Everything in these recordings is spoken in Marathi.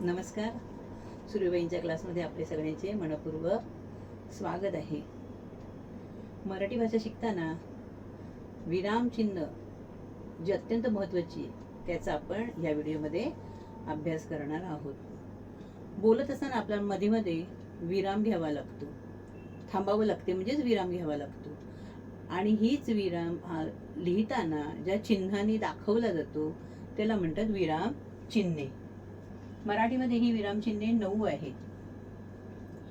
नमस्कार. सूर्यबाईंच्या क्लासमध्ये आपले सगळ्यांचे मनपूर्वक स्वागत आहे. मराठी भाषा शिकताना विरामचिन्ह जी अत्यंत महत्त्वाची आहे, त्याचा आपण या व्हिडिओमध्ये अभ्यास करणार आहोत. बोलत असताना आपल्या मध्ये मध्ये विराम घ्यावा लागतो. थांबावं लागते म्हणजेच विराम घ्यावा लागतो. आणि हीच विराम हा लिहिताना ज्या चिन्हाने दाखवला जातो त्याला म्हणतात विराम चिन्हे. मराठीमध्ये ही विरामचिन्हे नऊ आहेत.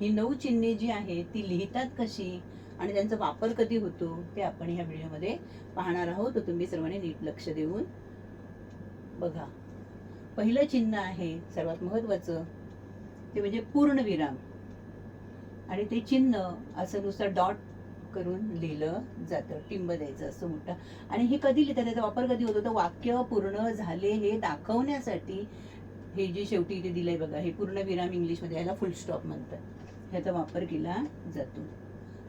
ही नऊ चिन्हे जी आहेत ती लिहितात कशी आणि त्यांचा वापर कधी होतो ते आपण ह्या व्हिडिओमध्ये पाहणार आहोत. तर तुम्ही सर्वांनी नीट लक्ष देऊन बघा. पहिलं चिन्ह आहे सर्वात महत्वाचं ते म्हणजे पूर्णविराम आणि ते चिन्ह असं नुसतं डॉट करून लिहिलं जातं टिंब द्यायचं असं मोठं. आणि हे कधी लिहितात त्याचा वापर कधी होतो? तर वाक्य पूर्ण झाले हे दाखवण्यासाठी हे जे शेवटी इथे दिलंय बघा हे पूर्ण विराम इंग्लिशमध्ये याला फुल स्टॉप म्हणतात. ह्याचा वापर केला जातो.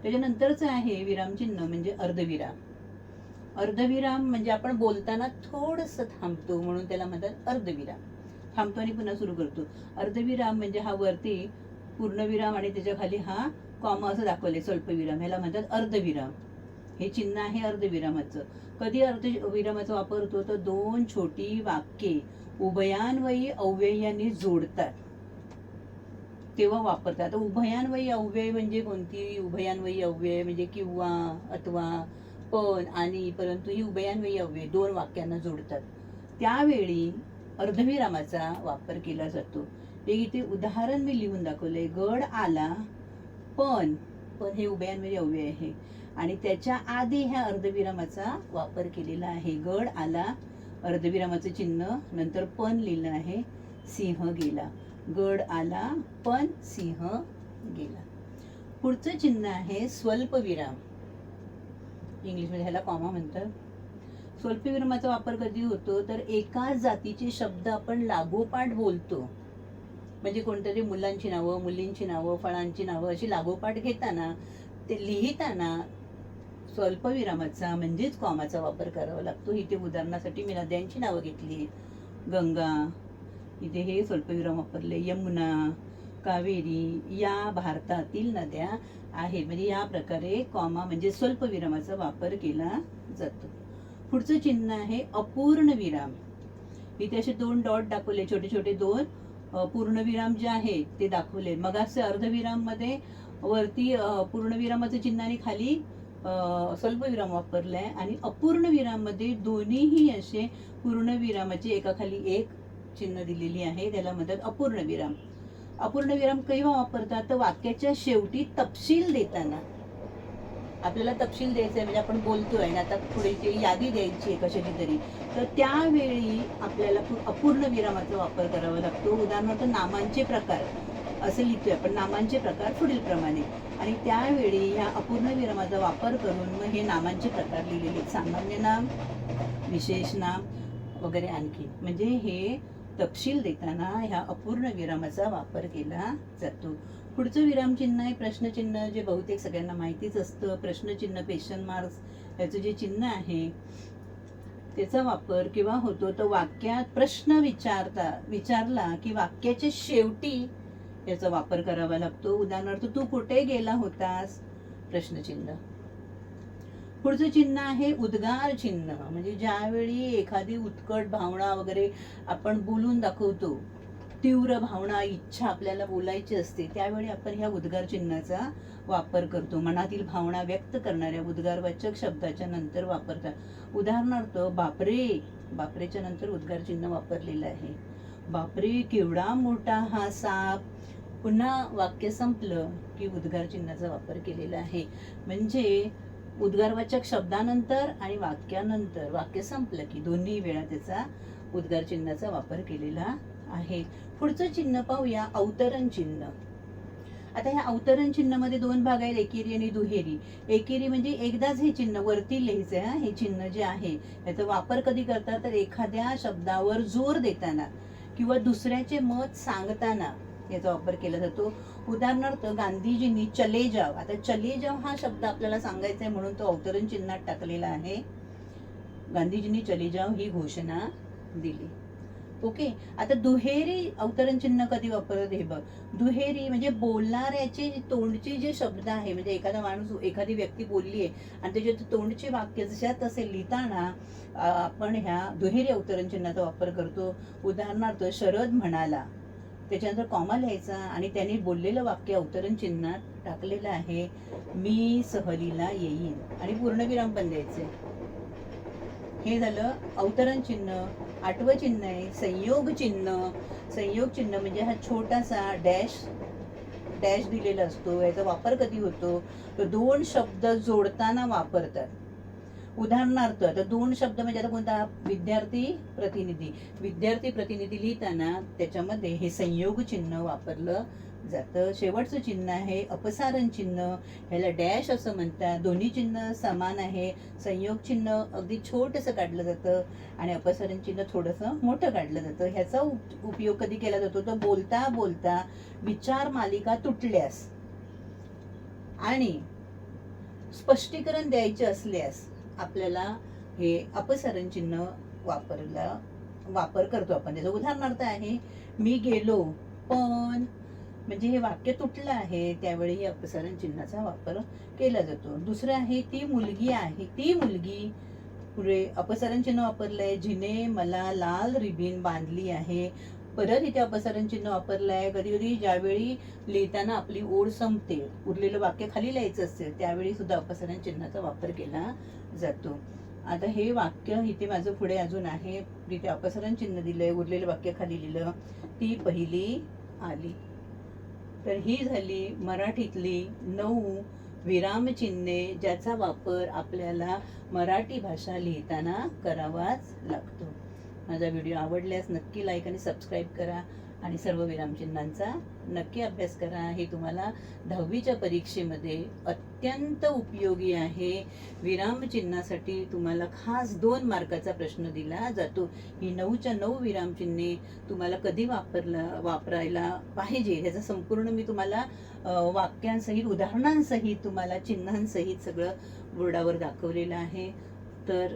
त्याच्यानंतरचं आहे विरामचिन्ह म्हणजे अर्धविराम. अर्धविराम म्हणजे आपण बोलताना थोडंसं थांबतो म्हणून त्याला म्हणतात अर्धविराम. थांबतो आणि पुन्हा सुरू करतो. अर्धविराम म्हणजे हा वरती पूर्णविराम आणि त्याच्याखाली हा कॉमा असं दाखवले स्वल्पविराम. ह्याला म्हणतात अर्धविराम. हे चिन्ह आहे अर्धविरामाचं. कधी अर्धविरामाचा वापर होतो? तर दोन छोटी वाक्ये उभयान्वयी अव्ययाने जोडतात. तेव्हा वापरतात. उभयान्वयी अव्यय म्हणजे कोणती? उभयान्वयी अव्यय म्हणजे किंवा अथवा पण आणि परंतु ही उभयान्वयी अव्यय. दोन वाक्यांना जोडतात. त्यावेळी अर्धविरामाचा वापर केला जातो. ते इथे उदाहरण मी लिहून दाखवलंय. गड आला पण पण हे उभयान्वयी अव्यय आहे. आणि त्याच्या आधी ह्या अर्धविरामाचा वापर केलेला आहे. गड आला अर्धविरामाचं चिन्ह नंतर पण लिहिलं आहे सिंह गेला. गड आला पण सिंह गेला. पुढचं चिन्ह आहे स्वल्पविराम. इंग्लिशमध्ये ह्याला कॉमा म्हणतात. स्वल्पविरामाचा वापर कधी होतो? तर एकाच जातीचे शब्द आपण लागोपाठ बोलतो. म्हणजे कोणतरी मुलांची नावं मुलींची नावं फळांची नावं अशी लागोपाठ घेताना ते लिहिताना स्वल्पविरामाचा म्हणजेच कॉमाचा वापर करावा लागतो. इथे उदाहरणासाठी मी नद्यांची नावं घेतली गंगा इथे हे स्वल्पविराम वापरले. यमुना कावेरी या भारतातील नद्या आहेत. म्हणजे या प्रकारे कॉमा म्हणजे स्वल्पविरामाचा वापर केला जातो. पुढचं चिन्ह आहे अपूर्ण विराम इथे असे दोन डॉट दाखवले. छोटे छोटे दोन पूर्णविराम जे आहेत ते दाखवले. मग असे अर्धविराममध्ये वरती पूर्णविरामाचं चिन्ह आणि खाली अ, स्वल्पविराम वापरलाय आणि अपूर्ण विराममध्ये दोन्हीही असे पूर्ण विरामाची एकाखाली एक चिन्ह दिलेली आहे. त्याला म्हणतात अपूर्ण विराम. अपूर्ण विराम केव्हा वापरतात? तर वाक्याच्या शेवटी तपशील देताना. आपल्याला तपशील द्यायचा आहे म्हणजे आपण बोलतोय ना आता पुढे ती यादी द्यायची आहे कशाची तरी तर त्यावेळी आपल्याला अपूर्ण विरामाचा वापर करावा लागतो. उदाहरणार्थ नामांचे प्रकार. असं लिहितोय आपण नामांचे प्रकार पुढील प्रमाणे आणि त्यावेळी ह्या अपूर्ण विरामाचा वापर करून मग हे नामांचे प्रकार लिहिलेले सामान्य नाम विशेष नाम वगैरे आणखी. म्हणजे हे तपशील देताना ह्या अपूर्ण विरामाचा वापर केला जातो. पुढचं विरामचिन्ह आहे प्रश्नचिन्ह जे बहुतेक सगळ्यांना माहितीच असतं. प्रश्नचिन्ह पेशन मार्क्स याचं जे चिन्ह आहे त्याचा वापर किंवा होतो तर वाक्यात प्रश्न विचारता विचारला की वाक्याच्या शेवटी याचा वापर करावा लागतो. उदाहरणार्थ तू कुठे गेला होतास? प्रश्नचिन्ह. पुढचं चिन्ह आहे उद्गार चिन्ह. म्हणजे ज्यावेळी एखादी उत्कट भावना वगैरे आपण बोलून दाखवतो तीव्र भावना इच्छा आपल्याला बोलायची असते त्यावेळी आपण ह्या उद्गार चिन्हाचा वापर करतो. मनातील भावना व्यक्त करणाऱ्या उद्गारवाचक शब्दाच्या नंतर वापरतात उदाहरणार्थ बापरे! बापरेच्या नंतर उद्गार चिन्ह वापरलेलं आहे. बापरे केवढा मोठा हा साप! पुन्हा वाक्य संपलं की उद्गार चिन्हाचा वापर केलेला आहे. म्हणजे उद्गारवाचक शब्दानंतर आणि वाक्यानंतर वाक्य संपलं की दोन्ही वेळा त्याचा उद्गार चिन्हाचा वापर केलेला आहे. पुढचं चिन्ह पाहूया अवतरण चिन्ह. आता ह्या अवतरण चिन्हामध्ये दोन भाग आहेत एकेरी आणि दुहेरी. एकेरी म्हणजे एकदाच हे चिन्ह वरती लिहायचं आहे हा, हे चिन्ह जे आहे याचा वापर कधी करतात तर एखाद्या शब्दावर जोर देताना किंवा दुसऱ्याचे मत सांगताना याचा वापर केला जातो. उदाहरणार्थ गांधीजींनी चले जाव. आता चले जाव हा शब्द आपल्याला सांगायचा आहे म्हणून तो अवतरण चिन्हात टाकलेला आहे. गांधीजींनी चले जाव ही घोषणा दिली. ओके? आता दुहेरी अवतरण चिन्ह कधी वापरत हे बघ. दुहेरी म्हणजे बोलणाऱ्याचे तोंडचे जे शब्द आहे म्हणजे एखादा माणूस एखादी व्यक्ती बोलली आहे आणि त्याचे तोंडचे वाक्य जशा तसे लिहिताना आपण ह्या दुहेरी अवतरण चिन्हाचा वापर करतो. उदाहरणार्थ शरद म्हणाला. त्याच्यानंतर कॉमा लिहायचा आणि त्याने बोललेलं वाक्य अवतरण चिन्हात टाकलेलं आहे. मी सहलीला येईन. आणि पूर्णविराम पण द्यायचे. हे झालं अवतरण चिन्ह आठवं चिन्ह आहे संयोग चिन्ह. संयोग चिन्ह म्हणजे हा छोटासा डॅश डॅश दिलेला असतो. याचा वापर कधी होतो? तर दोन शब्द जोडताना वापरतात. उदाहरणार्थ आता दोन शब्द म्हणजे आता कोणता? विद्यार्थी प्रतिनिधी. विद्यार्थी प्रतिनिधी लिहिताना त्याच्यामध्ये हे संयोग चिन्ह वापरलं जातं. शेवटचं चिन्ह आहे अपसारण चिन्ह. ह्याला डॅश असं म्हणतात. दोन्ही चिन्ह समान आहे. संयोग चिन्ह अगदी छोटंसं काढलं जातं आणि अपसारण चिन्ह थोडंसं मोठं काढलं जातं. ह्याचा उप- उपयोग कधी केला जातो? तर बोलता बोलता विचार मालिका तुटल्यास आणि स्पष्टीकरण द्यायचे असल्यास आपल्याला हे अपसरण चिन्ह वापरला वापर करतो आपण. त्याचं उदाहरणार्थ आहे मी गेलो पण म्हणजे हे वाक्य तुटलं आहे त्यावेळी हे अपसरण चिन्हाचा वापर केला जातो. दुसरं आहे ती मुलगी आहे. ती मुलगी पुढे अपसरण चिन्ह वापरलंय जिने मला लाल रिबीन बांधली आहे. परत इथे अपसरण चिन्ह वापरलंय. कधी कधी ज्यावेळी लिहिताना आपली ओढ संपते उरलेलं वाक्य खाली लिहायचं असते त्यावेळी सुद्धा अपसरण चिन्हाचा वापर केला जातो. आता हे वाक्य इथे माझं पुढे अजून आहे. तिथे अपसरण चिन्ह दिलंय उरलेलं वाक्य खाली लिहिलं. ती पहिली आली. तर ही झाली मराठीतली नऊ विरामचिन्हे ज्याचा वापर आपल्याला मराठी भाषा लिहिताना करावाच लागतो. माझा व्हिडिओ आवडल्यास नक्की लाईक आणि सबस्क्राईब करा. आणि सर्व विरामचिन्हांचा नक्की अभ्यास करा. हे तुम्हाला दहावीच्या परीक्षेमध्ये अत्यंत उपयोगी आहे. विरामचिन्हासाठी तुम्हाला खास दोन मार्काचा प्रश्न दिला जातो. ही नऊच्या नऊ विरामचिन्हे तुम्हाला कधी वापरलं वापरायला पाहिजे ह्याचं संपूर्ण मी तुम्हाला वाक्यांसहित उदाहरणांसहित तुम्हाला चिन्हांसहित सगळं बोर्डावर दाखवलेलं आहे. तर